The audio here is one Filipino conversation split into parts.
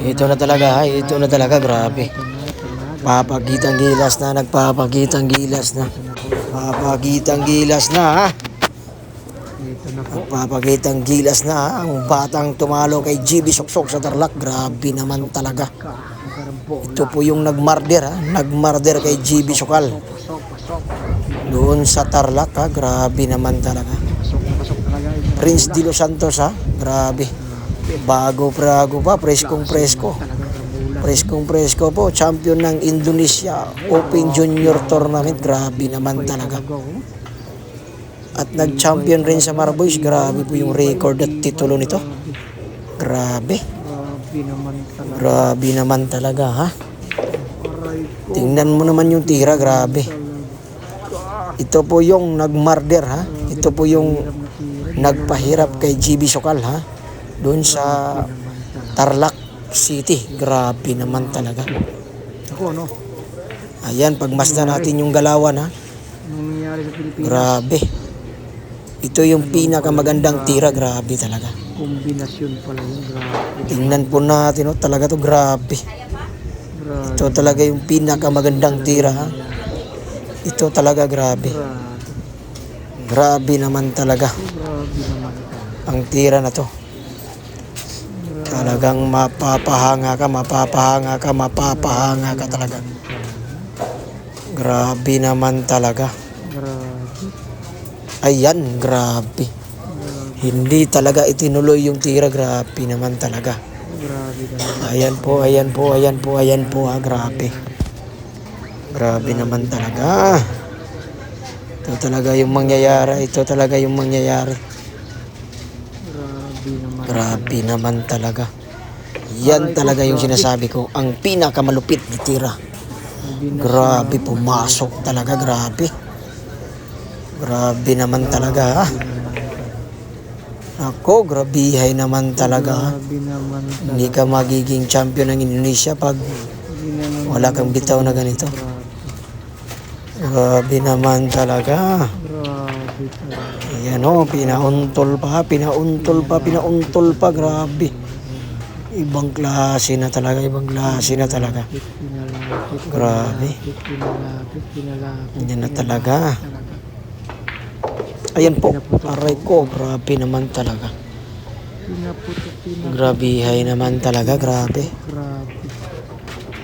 Ito na talaga, ha? ito na talaga, grabe. Papagitang gilas na, nagpapagitang gilas na. Papagitang gilas na, ha? Nagpapagitang gilas na, ha? Ang batang tumalo kay GB Soksok sa Tarlac, grabe naman talaga. Ito po yung nagmarder, ha? Nagmarder kay GB Sokal. Doon sa Tarlac, ha? Grabe naman talaga. Prince de Los Santos, ha? Grabe. Bago prago pa, preskong presko. Preskong presko po, champion ng Indonesia Open Junior Tournament. Grabe naman talaga. At nag-champion rin sa Marboys. Grabe po yung record at titulo nito. Grabe. Grabe naman talaga. Ha? Tingnan mo naman yung tira, grabe. Ito po yung nagmarder, ha? Ito po yung nagpahirap kay GB Sokal, ha? Doon sa Tarlac City. Grabe naman talaga. Ako, ano? Ayan, pagmasdan natin yung galawan, ha? Grabe. Ito yung pinakamagandang tira. Grabe talaga. Kombinasyon pala yun. Grabe. Tingnan po natin, oh, talaga to grabe. Grabe. Ito talaga yung pinakamagandang tira. Ha? Ito talaga grabe. Grabe. Naman talaga ang tira na to. Talagang mapapahanga ka, mapapahanga ka, mapapahanga ka talaga. Grabe naman talaga. Grabe. Ayan, grabe. Hindi talaga itinuloy yung tira. Grabe naman talaga. Ayan po, ayan po, ayan po, ayan po ha, grabe. Grabe naman talaga. Ito talaga yung mangyayari, ito talaga yung mangyayari. Grabe naman. Grabe naman talaga. Yan talaga yung sinasabi ko, ang pinakamalupit na tira. Grabe, pumasok talaga, grabe. Grabe naman talaga ha. Ako, grabihay naman talaga. Grabe naman. Hindi ka magiging champion ng Indonesia pag Grabe wala kang bitaw na ganito. Grabe. Grabe naman talaga. Grabe talaga. Ayan o, pinauntol pa, pinauntol pa, pinauntol pa, grabe. Ibang klase na talaga, ibang klase na talaga. Grabe. Yan na talaga. Ayan po, aray ko, grabe naman talaga. Grabihay naman talaga, grabe.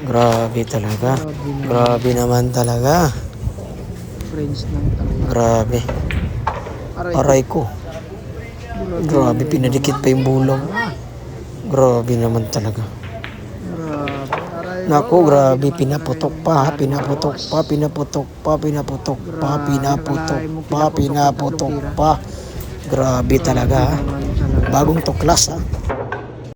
Grabe. Talaga. Grabe na. Grabe naman talaga. Grabe. Aray. Ko. Grabe, pinadikit pa yung bulong. Grabe naman talaga. Naku, grabe, pinaputok pa, pinaputok pa, pinaputok pa, pinaputok pa, pinaputok pa, pinaputok pa. Grabe talaga, ha? Naman talaga. Bagong tuklas, ha?